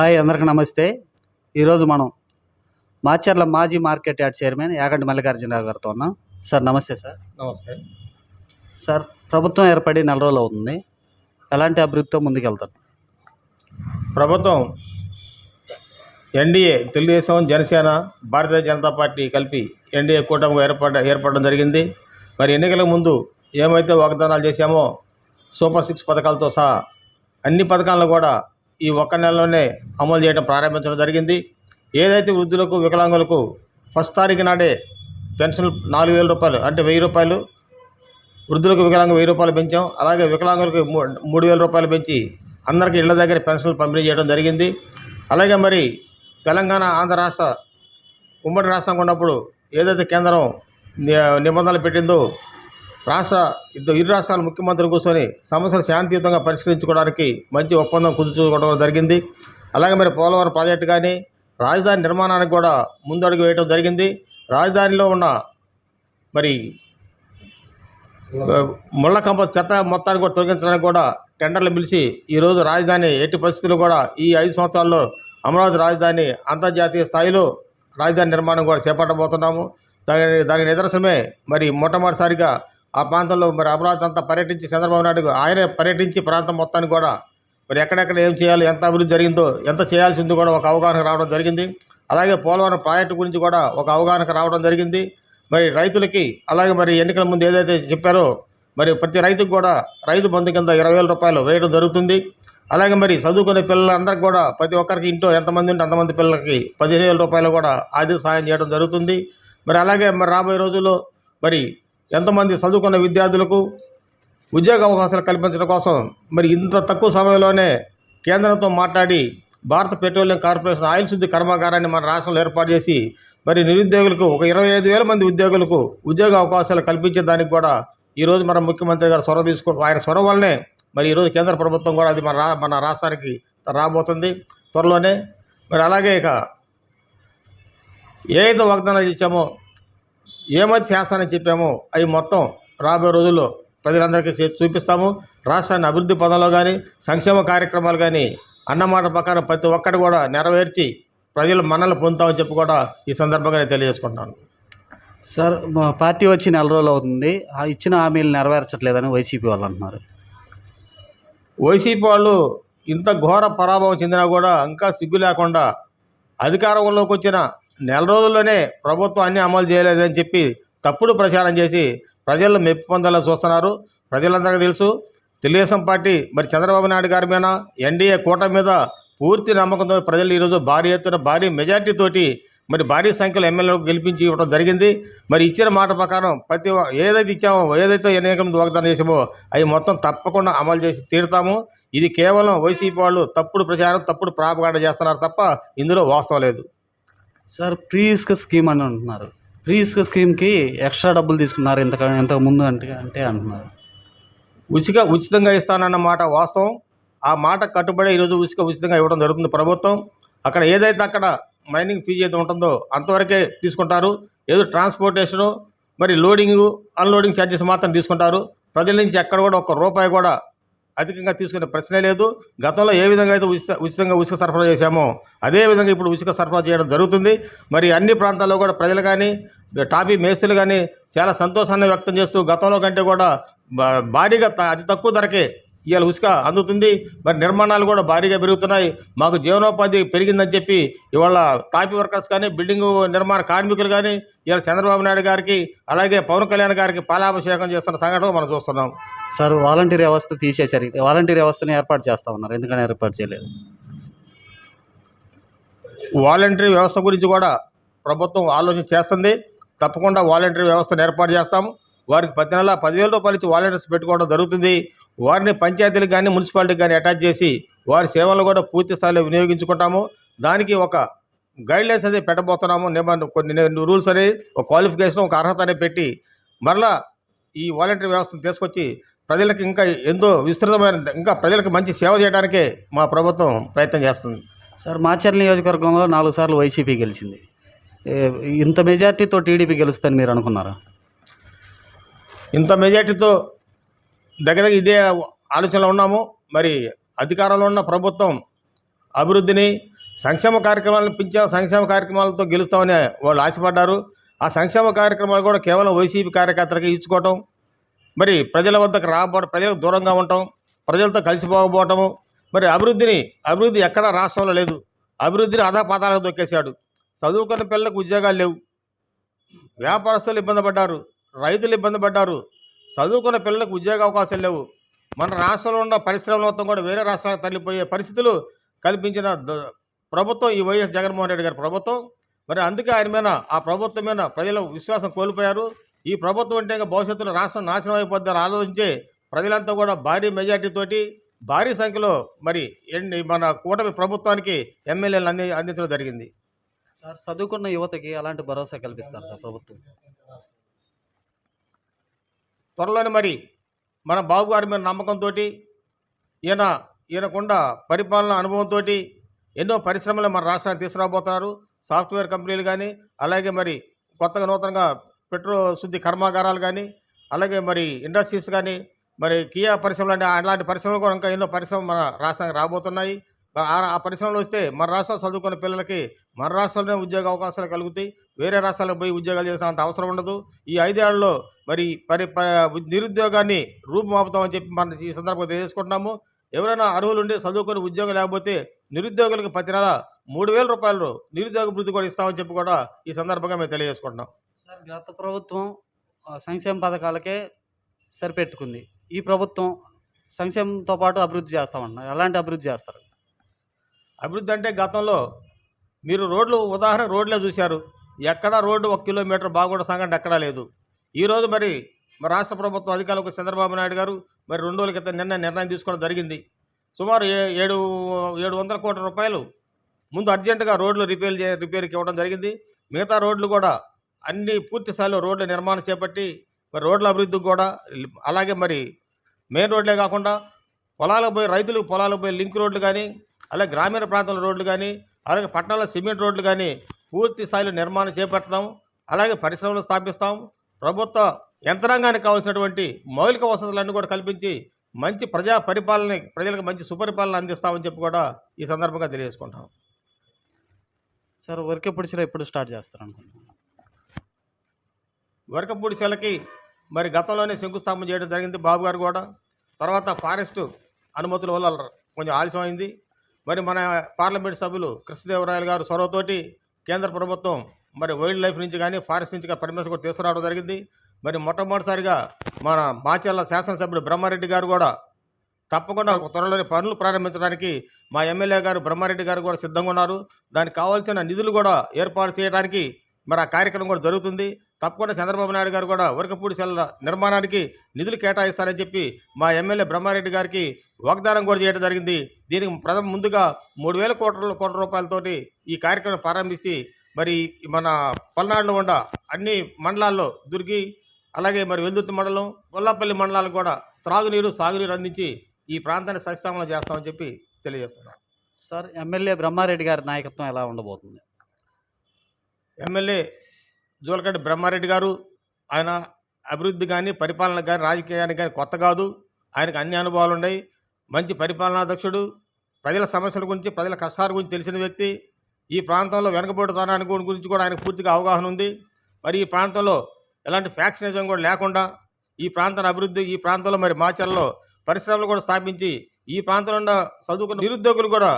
Hi అందరికి నమస్తే. ఈరోజు మనం మాచర్ల మాజీ market yard chairman Yaganti Mallikarjuna Rao గారితో ఉన్నాం. సార్ నమస్తే సార్. నమస్తే. సార్ ప్రభుత్వం ఏర్పడి నెల రోజులు అవుతుంది. ఎలాంటి అభివృద్ధితో ముందుకెళ్తారు? ప్రభుత్వం ఎన్డీఏ తెలుగుదేశం జనసేన భారతీయ జనతా పార్టీ కలిపి ఎన్డీఏ కూటమిగా ఏర్పడ ఏర్పడడం జరిగింది. మరి ఎన్నికల ముందు ఏమైతే వాగ్దానాలు చేశామో సూపర్ సిక్స్ పథకాలతో సహా అన్ని పథకాలను కూడా ఈ ఒక్క నెలలోనే అమలు చేయడం ప్రారంభించడం జరిగింది. ఏదైతే వృద్ధులకు వికలాంగులకు ఫస్ట్ తారీఖు నాడే పెన్షన్ నాలుగు వేల రూపాయలు అంటే వెయ్యి రూపాయలు వృద్ధులకు వికలాంగ వెయ్యి రూపాయలు పెంచాం. అలాగే వికలాంగులకు మూ- మూడు వేల రూపాయలు పెంచి అందరికీ ఇళ్ళ దగ్గర పెన్షన్లు పంపిణీ చేయడం జరిగింది. అలాగే మరి తెలంగాణ ఆంధ్ర రాష్ట్ర ఉమ్మడి రాష్ట్రంగా ఉన్నప్పుడు ఏదైతే కేంద్రం ని- నిబంధనలు పెట్టిందో రాష్ట్ర ఇద్దరు ఇరు రాష్ట్రాల ముఖ్యమంత్రులు కూర్చొని సమస్యలు శాంతియుతంగా పరిష్కరించుకోవడానికి మంచి ఒప్పందం కుదుర్చుకోవడం జరిగింది. అలాగే మరి పోలవరం ప్రాజెక్టు కానీ రాజధాని నిర్మాణానికి కూడా ముందడుగు వేయడం జరిగింది. రాజధానిలో ఉన్న మరి ముళ్ళ కంప చెత్త మొత్తాన్ని కూడా తొలగించడానికి కూడా టెండర్లు పిలిచి ఈరోజు రాజధాని ఎట్టి పరిస్థితులు కూడా ఈ ఐదు సంవత్సరాల్లో అమరావతి రాజధాని అంతర్జాతీయ స్థాయిలో రాజధాని నిర్మాణం కూడా చేపట్టబోతున్నాము. దాని దాని నిదర్శనమే మరి మొట్టమొదటిసారిగా ఆ ప్రాంతంలో మరి అమరావతి అంతా పర్యటించి చంద్రబాబు నాయుడు ఆయనే పర్యటించి ప్రాంతం మొత్తాన్ని కూడా మరి ఎక్కడెక్కడ ఏం చేయాలి ఎంత అభివృద్ధి జరిగిందో ఎంత చేయాల్సి ఉందో కూడా ఒక అవగాహన రావడం జరిగింది. అలాగే పోలవరం ప్రాజెక్టు గురించి కూడా ఒక అవగాహనకు రావడం జరిగింది. మరి రైతులకి అలాగే మరి ఎన్నికల ముందు ఏదైతే చెప్పారో మరి ప్రతి రైతుకు కూడా రైతు బంధు కింద ఇరవై వేల రూపాయలు వేయడం జరుగుతుంది. అలాగే మరి చదువుకునే పిల్లలందరికీ కూడా ప్రతి ఒక్కరికి ఇంట్లో ఎంతమంది ఉంటే అంతమంది పిల్లలకి పదిహేను వేల రూపాయలు కూడా ఆర్థిక సాయం చేయడం జరుగుతుంది. మరి అలాగే మరి రాబోయే రోజుల్లో మరి ఎంతమంది చదువుకున్న విద్యార్థులకు ఉద్యోగ అవకాశాలు కల్పించడం కోసం మరి ఇంత తక్కువ సమయంలోనే కేంద్రంతో మాట్లాడి భారత పెట్రోలియం కార్పొరేషన్ ఆయిల్ శుద్ధి కర్మాగారాన్ని మన రాష్ట్రంలో ఏర్పాటు చేసి మరి నిరుద్యోగులకు ఒక ఇరవై ఐదు వేల మంది ఉద్యోగులకు ఉద్యోగ అవకాశాలు కల్పించే దానికి కూడా ఈరోజు మన ముఖ్యమంత్రి గారు చొరవ తీసుకో ఆయన చొరవ వల్లనే మరి ఈరోజు కేంద్ర ప్రభుత్వం కూడా అది మన రా మన రాష్ట్రానికి రాబోతుంది త్వరలోనే. మరి అలాగే ఇక ఏదైతే వాగ్దానాలు ఇచ్చామో ఏమైతే చేస్తానని చెప్పామో అవి మొత్తం రాబోయే రోజుల్లో ప్రజలందరికీ చూపిస్తాము. రాష్ట్రాన్ని అభివృద్ధి పదంలో కానీ సంక్షేమ కార్యక్రమాలు కానీ అన్నమాట ప్రకారం ప్రతి ఒక్కటి కూడా నెరవేర్చి ప్రజలు మనల్ని పొందుతామని చెప్పి కూడా ఈ సందర్భంగా నేను తెలియజేసుకుంటాను సార్ మా పార్టీ వచ్చి నెల రోజులు అవుతుంది. ఆ ఇచ్చిన హామీలు నెరవేర్చట్లేదని వైసీపీ వాళ్ళు అంటున్నారు. వైసీపీ వాళ్ళు ఇంత ఘోర పరాభవం చెందినా కూడా ఇంకా సిగ్గు లేకుండా అధికారంలోకి వచ్చిన నెల రోజుల్లోనే ప్రభుత్వం అన్ని అమలు చేయలేదని చెప్పి తప్పుడు ప్రచారం చేసి ప్రజల్లో మెప్పు పొందాలని చూస్తున్నారు. ప్రజలందరికీ తెలుసు తెలుగుదేశం పార్టీ మరి చంద్రబాబు నాయుడు గారి మీద ఎన్డీఏ కూటమి మీద పూర్తి నమ్మకంతో ప్రజలు ఈరోజు భారీ ఎత్తున భారీ మెజార్టీతోటి మరి భారీ సంఖ్యలో ఎమ్మెల్యేలకు గెలిపించి ఇవ్వడం జరిగింది. మరి ఇచ్చిన మాట ప్రకారం ప్రతి ఏదైతే ఇచ్చామో ఏదైతే ఎన్నికల ముందు వాగ్దానం చేసామో అవి మొత్తం తప్పకుండా అమలు చేసి తీరుతాము. ఇది కేవలం వైసీపీ వాళ్ళు తప్పుడు ప్రచారం తప్పుడు ప్రాపగాండ చేస్తున్నారు తప్ప ఇందులో వాస్తవం లేదు. సార్ ప్రీ ఇసుక స్కీమ్ అని అంటున్నారు. ప్రీ ఇసుక స్కీమ్కి ఎక్స్ట్రా డబ్బులు తీసుకున్నారు ఇంత ఇంతకు ముందు అంటే అంటే అంటున్నారు. ఉచిక ఉచితంగా ఇస్తానన్న మాట వాస్తవం. ఆ మాట కట్టుబడి ఈరోజు ఉచిక ఉచితంగా ఇవ్వడం జరుగుతుంది ప్రభుత్వం. అక్కడ ఏదైతే అక్కడ మైనింగ్ ఫీజు అయితే ఉంటుందో అంతవరకే తీసుకుంటారు. ఏదో ట్రాన్స్పోర్టేషను మరి లోడింగు అన్లోడింగ్ ఛార్జెస్ మాత్రం తీసుకుంటారు. ప్రజల నుంచి ఎక్కడ కూడా ఒక రూపాయి కూడా అధికంగా తీసుకునే ప్రశ్నే లేదు. గతంలో ఏ విధంగా అయితే ఉచిత ఉచితంగా ఉసుక సరఫరా చేశామో అదే విధంగా ఇప్పుడు ఉసుక సరఫరా చేయడం జరుగుతుంది. మరి అన్ని ప్రాంతాల్లో కూడా ప్రజలు కానీ టాపీ మేస్తులు కానీ చాలా సంతోషాన్ని వ్యక్తం చేస్తూ గతంలో కంటే కూడా బా- భారీగా త- అతి తక్కువ ధరకే ఇవాళ ఉసుక అందుతుంది. మరి నిర్మాణాలు కూడా భారీగా పెరుగుతున్నాయి. మాకు జీవనోపాధి పెరిగిందని చెప్పి ఇవాళ టాపీ వర్కర్స్ కానీ బిల్డింగ్ నిర్మాణ కార్మికులు కానీ ఇవాళ చంద్రబాబు నాయుడు గారికి అలాగే పవన్ కళ్యాణ్ గారికి పాలాభిషేకం చేస్తున్న సంఘటన మనం చూస్తున్నాం. సార్ వాలంటీర్ వ్యవస్థ తీసేశారు. వాలంటీర్ వ్యవస్థను ఏర్పాటు చేస్తా ఉన్నారు. ఎందుకని ఏర్పాటు చేయలేదు? వాలంటరీ వ్యవస్థ గురించి కూడా ప్రభుత్వం ఆలోచన చేస్తుంది. తప్పకుండా వాలంటరీ వ్యవస్థను ఏర్పాటు చేస్తాము. వారికి ప్రతి నెల పదివేల రూపాయలు ఇచ్చి వాలంటీర్స్ పెట్టుకోవడం జరుగుతుంది. వారిని పంచాయతీలకు కానీ మున్సిపాలిటీకి కానీ అటాచ్ చేసి వారి సేవలను కూడా పూర్తి స్థాయిలో వినియోగించుకుంటాము. దానికి ఒక గైడ్లైన్స్ అనేది పెట్టబోతున్నాము. నిబంధన కొన్ని రూల్స్ అనేది ఒక క్వాలిఫికేషన్ ఒక అర్హత అనేది పెట్టి మరలా ఈ వాలంటరీ వ్యవస్థను తీసుకొచ్చి ప్రజలకు ఇంకా ఎంతో విస్తృతమైన ఇంకా ప్రజలకు మంచి సేవ చేయడానికే మా ప్రభుత్వం ప్రయత్నం చేస్తుంది. సార్ మాచర్ల నియోజకవర్గంలో నాలుగు సార్లు వైసీపీ గెలిచింది. ఇంత మెజార్టీతో టీడీపీ గెలుస్తుందని మీరు అనుకున్నారా? ఇంత మెజార్టీతో దగ్గర ఇదే ఆలోచనలో ఉన్నాము. మరి అధికారంలో ఉన్న ప్రభుత్వం అభివృద్ధిని సంక్షేమ కార్యక్రమాలను పెంచాం సంక్షేమ కార్యక్రమాలతో గెలుస్తామని వాళ్ళు ఆశపడ్డారు. ఆ సంక్షేమ కార్యక్రమాలు కూడా కేవలం వైసీపీ కార్యకర్తలకి ఇచ్చుకోవటం మరి ప్రజల వద్దకు రాబో ప్రజలకు దూరంగా ఉండటం ప్రజలతో కలిసిపోకపోవటము మరి అభివృద్ధిని అభివృద్ధి ఎక్కడ రాష్ట్రంలో లేదు. అభివృద్ధిని అధాపాతాలకు దొక్కేశాడు. చదువుకున్న పిల్లలకు ఉద్యోగాలు లేవు. వ్యాపారస్తులు ఇబ్బంది పడ్డారు. రైతులు ఇబ్బంది పడ్డారు. చదువుకున్న పిల్లలకు ఉద్యోగ అవకాశాలు లేవు. మన రాష్ట్రంలో ఉన్న పరిశ్రమల మొత్తం కూడా వేరే రాష్ట్రాలకు తరలిపోయే పరిస్థితులు కల్పించిన ప్రభుత్వం ఈ వైఎస్ జగన్మోహన్ రెడ్డి గారి ప్రభుత్వం. మరి అందుకే ఆయన మీద ఆ ప్రభుత్వం మీద ప్రజలు విశ్వాసం కోల్పోయారు. ఈ ప్రభుత్వం అంటే ఇంకా భవిష్యత్తులో రాష్ట్రం నాశనం అయిపోద్దని ఆలోచించి ప్రజలంతా కూడా భారీ మెజార్టీతోటి భారీ సంఖ్యలో మరి మన కూటమి ప్రభుత్వానికి ఎమ్మెల్యేలు అంది అందించడం జరిగింది. సార్ చదువుకున్న యువతకి అలాంటి భరోసా కల్పిస్తారు సార్ ప్రభుత్వం? త్వరలోనే మరి మన బాబు గారి మీద నమ్మకంతో ఈయన ఈయనకుండా పరిపాలన అనుభవంతో ఎన్నో పరిశ్రమలు మన రాష్ట్రానికి తీసుకురాబోతున్నారు. సాఫ్ట్వేర్ కంపెనీలు కానీ అలాగే మరి కొత్తగా నూతనంగా పెట్రో శుద్ధి కర్మాగారాలు కానీ అలాగే మరి ఇండస్ట్రీస్ కానీ మరి కియా పరిశ్రమలు అంటే అలాంటి పరిశ్రమలు కూడా ఇంకా ఎన్నో పరిశ్రమలు మన రాష్ట్రానికి రాబోతున్నాయి. ఆ ఆ పరిశ్రమలు వస్తే మన రాష్ట్రాలు చదువుకున్న పిల్లలకి మన రాష్ట్రంలోనే ఉద్యోగ అవకాశాలు కలుగుతాయి. వేరే రాష్ట్రాలకు పోయి ఉద్యోగాలు చేసినంత అవసరం ఉండదు. ఈ ఐదేళ్ళలో మరి పరి నిరుద్యోగాన్ని రూపుమాపుతామని చెప్పి మనం ఈ సందర్భంగా తెలియజేసుకుంటున్నాము. ఎవరైనా అర్హులు ఉండి చదువుకొని ఉద్యోగం లేకపోతే నిరుద్యోగులకు ప్రతి నెల మూడు వేల రూపాయలు నిరుద్యోగ వృద్ధి కూడా ఇస్తామని చెప్పి కూడా ఈ సందర్భంగా మేము తెలియజేసుకుంటున్నాం. సార్ గత ప్రభుత్వం సంక్షేమ పథకాలకే సరిపెట్టుకుంది. ఈ ప్రభుత్వం సంక్షేమంతో పాటు అభివృద్ధి చేస్తామన్నా ఎలాంటి అభివృద్ధి చేస్తారు? అభివృద్ధి అంటే గతంలో మీరు రోడ్లు ఉదాహరణ రోడ్లే చూశారు. ఎక్కడా రోడ్డు ఒక కిలోమీటర్ బాగుండ సంఘటన ఎక్కడా లేదు. ఈరోజు మరి మరి రాష్ట్ర ప్రభుత్వం అధికారులకు చంద్రబాబు నాయుడు గారు మరి రెండు రోజుల క్రితం నిన్న నిర్ణయం తీసుకోవడం జరిగింది. సుమారు ఏ- ఏడు ఏడు వందల కోట్ల రూపాయలు ముందు అర్జెంటుగా రోడ్లు రిపేర్ చే రిపేర్కి ఇవ్వడం జరిగింది. మిగతా రోడ్లు కూడా అన్ని పూర్తి స్థాయిలో రోడ్ల నిర్మాణం చేపట్టి మరి రోడ్ల అభివృద్ధికి కూడా అలాగే మరి మెయిన్ రోడ్లే కాకుండా పొలాలకు పోయి రైతులకు పొలాలకు పోయి లింక్ రోడ్లు కానీ అలాగే గ్రామీణ ప్రాంతాల రోడ్లు కానీ అలాగే పట్టణాల సిమెంట్ రోడ్లు కానీ పూర్తి స్థాయిలో నిర్మాణం చేపడతాం. అలాగే పరిశ్రమలు స్థాపిస్తాం. ప్రభుత్వ యంత్రాంగానికి కావాల్సినటువంటి మౌలిక వసతులన్నీ కూడా కల్పించి మంచి ప్రజా పరిపాలన ప్రజలకు మంచి సుపరిపాలన అందిస్తామని చెప్పి కూడా ఈ సందర్భంగా తెలియజేసుకుంటాం. సార్ వర్క్ ఎప్పుడు ఎప్పుడు స్టార్ట్ చేస్తారు అనుకుంటున్నాను వరకపూడి సెలకి మరి గతంలోనే శంకుస్థాపన చేయడం జరిగింది బాబు గారు కూడా. తర్వాత ఫారెస్ట్ అనుమతుల వల్ల కొంచెం ఆలస్యం అయింది మరి మన పార్లమెంట్ సభ్యులు కృష్ణదేవరాయలు గారు చొరవతోటి కేంద్ర ప్రభుత్వం మరి వైల్డ్ లైఫ్ నుంచి కానీ ఫారెస్ట్ నుంచి కానీ పర్మిషన్ కూడా తీసుకురావడం జరిగింది. మరి మొట్టమొదటిసారిగా మన మాచర్ల శాసనసభ్యుడు బ్రహ్మారెడ్డి గారు కూడా తప్పకుండా ఒక త్వరలోనే పనులు ప్రారంభించడానికి మా ఎమ్మెల్యే గారు బ్రహ్మారెడ్డి గారు కూడా సిద్ధంగా ఉన్నారు. దానికి కావాల్సిన నిధులు కూడా ఏర్పాటు చేయడానికి మరి ఆ కార్యక్రమం కూడా జరుగుతుంది. తప్పకుండా చంద్రబాబు నాయుడు గారు కూడా వరకపూడి సెల్ల నిర్మాణానికి నిధులు కేటాయిస్తారని చెప్పి మా ఎమ్మెల్యే బ్రహ్మారెడ్డి గారికి వాగ్దానం కూడా చేయడం జరిగింది. దీనికి ప్రథమ ముందుగా మూడు వేల కోట్ల కోట్ల రూపాయలతోటి ఈ కార్యక్రమం ప్రారంభించి మరి మన పల్నాడులో ఉండ అన్ని మండలాల్లో దుర్గి అలాగే మరి వెల్దుర్తి మండలం గొల్లపల్లి మండలాలకు కూడా త్రాగునీరు సాగునీరు అందించి ఈ ప్రాంతాన్ని సస్యశ్యామలం చేస్తామని చెప్పి తెలియజేస్తున్నాను సార్ ఎమ్మెల్యే బ్రహ్మారెడ్డి గారి నాయకత్వం ఎలా ఉండబోతుంది? ఎమ్మెల్యే జోలకంటి బ్రహ్మారెడ్డి గారు ఆయన అభివృద్ధి కానీ పరిపాలన కానీ రాజకీయానికి కానీ కొత్త కాదు. ఆయనకు అన్ని అనుభవాలు ఉన్నాయి. మంచి పరిపాలనాధ్యక్షుడు ప్రజల సమస్యల గురించి ప్రజల కష్టాల గురించి తెలిసిన వ్యక్తి. ఈ ప్రాంతంలో వెనకబడుతనాన్ని గురించి కూడా ఆయనకు పూర్తిగా అవగాహన ఉంది. మరి ఈ ప్రాంతంలో ఎలాంటి ఫ్యాక్షనిజం కూడా లేకుండా ఈ ప్రాంతాన్ని అభివృద్ధి ఈ ప్రాంతంలో మరి మాచర్లో పరిశ్రమలు కూడా స్థాపించి ఈ ప్రాంతంలో ఉన్న చదువుకున్న నిరుద్యోగులు కూడా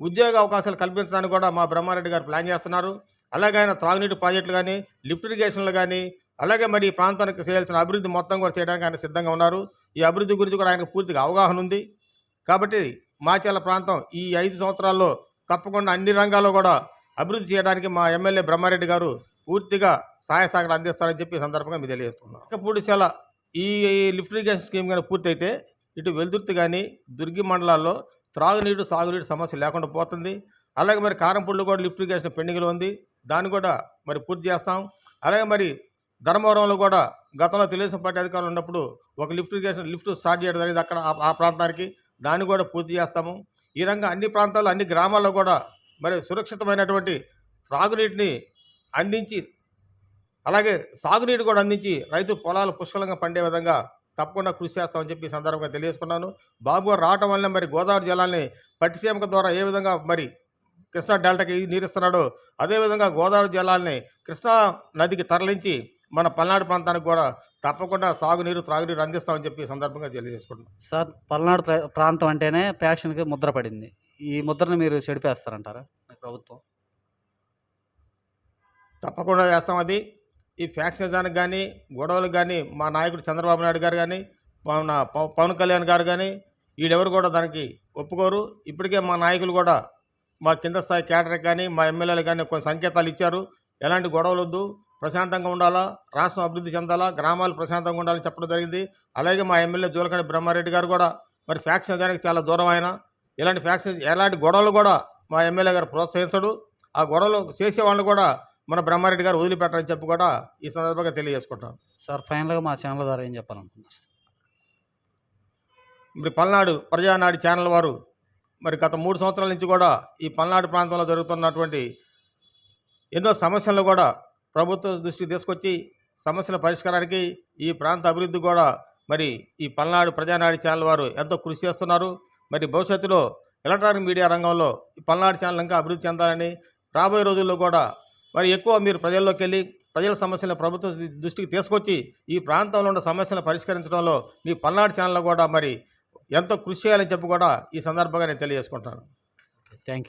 ఉద్యోగ అవకాశాలు కల్పించడానికి కూడా మా బ్రహ్మారెడ్డి గారు ప్లాన్ చేస్తున్నారు. అలాగే ఆయన త్రాగునీటి ప్రాజెక్టులు కానీ లిఫ్ట్ ఇరిగేషన్లు కానీ అలాగే మరి ఈ ప్రాంతానికి చేయాల్సిన అభివృద్ధి మొత్తం కూడా చేయడానికి ఆయన సిద్ధంగా ఉన్నారు. ఈ అభివృద్ధి గురించి కూడా ఆయనకు పూర్తిగా అవగాహన ఉంది. కాబట్టి మాచేల ప్రాంతం ఈ ఐదు సంవత్సరాల్లో తప్పకుండా అన్ని రంగాల్లో కూడా అభివృద్ధి చేయడానికి మా ఎమ్మెల్యే బ్రహ్మారెడ్డి గారు పూర్తిగా సహాయ సహకారం అందిస్తారని చెప్పి సందర్భంగా మీరు తెలియజేస్తున్నాం. ఇకపోడిశాల ఈ లిఫ్ట్ ఇరిగేషన్ స్కీమ్ కానీ పూర్తయితే ఇటు వెల్దుర్తి కానీ దుర్గి మండలాల్లో త్రాగునీరు సాగునీరు సమస్య లేకుండా పోతుంది. అలాగే మరి కారంపూడిలో కూడా లిఫ్ట్ ఇరిగేషన్ పెండింగ్లో ఉంది. దాన్ని కూడా మరి పూర్తి చేస్తాం. అలాగే మరి ధర్మవరంలో కూడా గతంలో తెలుగుదేశం పార్టీ అధికారులు ఉన్నప్పుడు ఒక లిఫ్ట్ ఇరిగేషన్ లిఫ్ట్ స్టార్ట్ చేయడం జరిగింది అక్కడ ఆ- ప్రాంతానికి. దాన్ని కూడా పూర్తి చేస్తాము. ఈ రంగా అన్ని ప్రాంతాల్లో అన్ని గ్రామాల్లో కూడా మరి సురక్షితమైనటువంటి సాగునీటిని అందించి అలాగే సాగునీరు కూడా అందించి రైతు పొలాలు పుష్కలంగా పండే విధంగా తప్పకుండా కృషి చేస్తామని చెప్పి సందర్భంగా తెలియజేసుకున్నాను. బాబు గారు రావటం వల్ల మరి గోదావరి జలాల్ని పట్టిసీమక ద్వారా ఏ విధంగా మరి కృష్ణా డెల్టాకి నీరు ఇస్తున్నాడో అదేవిధంగా గోదావరి జలాల్ని కృష్ణా నదికి తరలించి మన పల్నాడు ప్రాంతానికి కూడా తప్పకుండా సాగునీరు త్రాగునీరు అందిస్తామని చెప్పి ఈ సందర్భంగా తెలియజేసుకుంటున్నాం. సార్ పల్నాడు ప్ర- ప్రాంతం అంటేనే ప్యాషన్కి ముద్ర పడింది. ఈ ముద్రను మీరు చెడిపేస్తారంటారా? మీ ప్రభుత్వం. తప్పకుండా చేస్తాం అది. ఈ ఫ్యాక్షనిజానికి కానీ గొడవలకు కానీ మా నాయకుడు చంద్రబాబు నాయుడు గారు కానీ మన పవ- పవన్ కళ్యాణ్ గారు కానీ వీళ్ళెవరు కూడా దానికి ఒప్పుకోరు. ఇప్పటికే మా నాయకులు కూడా మా కింద స్థాయి కేడర్కి కానీ మా ఎమ్మెల్యేలు కానీ కొన్ని సంకేతాలు ఇచ్చారు. ఎలాంటి గొడవలు వద్దు ప్రశాంతంగా ఉండాలా? రాష్ట్రం అభివృద్ధి చెందాలా? గ్రామాలు ప్రశాంతంగా ఉండాలని చెప్పడం జరిగింది. అలాగే మా ఎమ్మెల్యే జోలకండి బ్రహ్మారెడ్డి గారు కూడా మరి ఫ్యాక్షనిజానికి చాలా దూరం ఆయన. ఇలాంటి ఫ్యాక్షన్ ఎలాంటి గొడవలు కూడా మా ఎమ్మెల్యే గారు ప్రోత్సహించడు. ఆ గొడవలు చేసే వాళ్ళు కూడా మన బ్రహ్మారెడ్డి గారు వదిలిపెట్టారని చెప్పి కూడా ఈ సందర్భంగా తెలియజేసుకుంటాం సార్ ఫైనల్గా మా ఛానల్ ద్వారా ఏం చెప్పాలనుకుంటున్నారు? మరి పల్నాడు ప్రజానాడి ఛానల్ వారు మరి గత మూడు సంవత్సరాల నుంచి కూడా ఈ పల్నాడు ప్రాంతంలో జరుగుతున్నటువంటి ఎన్నో సమస్యలను కూడా ప్రభుత్వ దృష్టికి తీసుకొచ్చి సమస్యల పరిష్కారానికి ఈ ప్రాంత అభివృద్ధి కూడా మరి ఈ పల్నాడు ప్రజానాడు ఛానల్ వారు ఎంతో కృషి చేస్తున్నారు. మరి భవిష్యత్తులో ఎలక్ట్రానిక్ మీడియా రంగంలో ఈ పల్నాడు ఛానల్ ఇంకా అభివృద్ధి చెందాలని రాబోయే రోజుల్లో కూడా మరి ఎక్కువ మీరు ప్రజల్లోకి వెళ్ళి ప్రజల సమస్యలను ప్రభుత్వ దృష్టికి తీసుకొచ్చి ఈ ప్రాంతంలో ఉన్న సమస్యలను పరిష్కరించడంలో మీ పల్నాడు ఛానల్ కూడా మరి ఎంతో కృషి చేయాలని చెప్పి కూడా ఈ సందర్భంగా నేను తెలియజేసుకుంటాను థ్యాంక్ యూ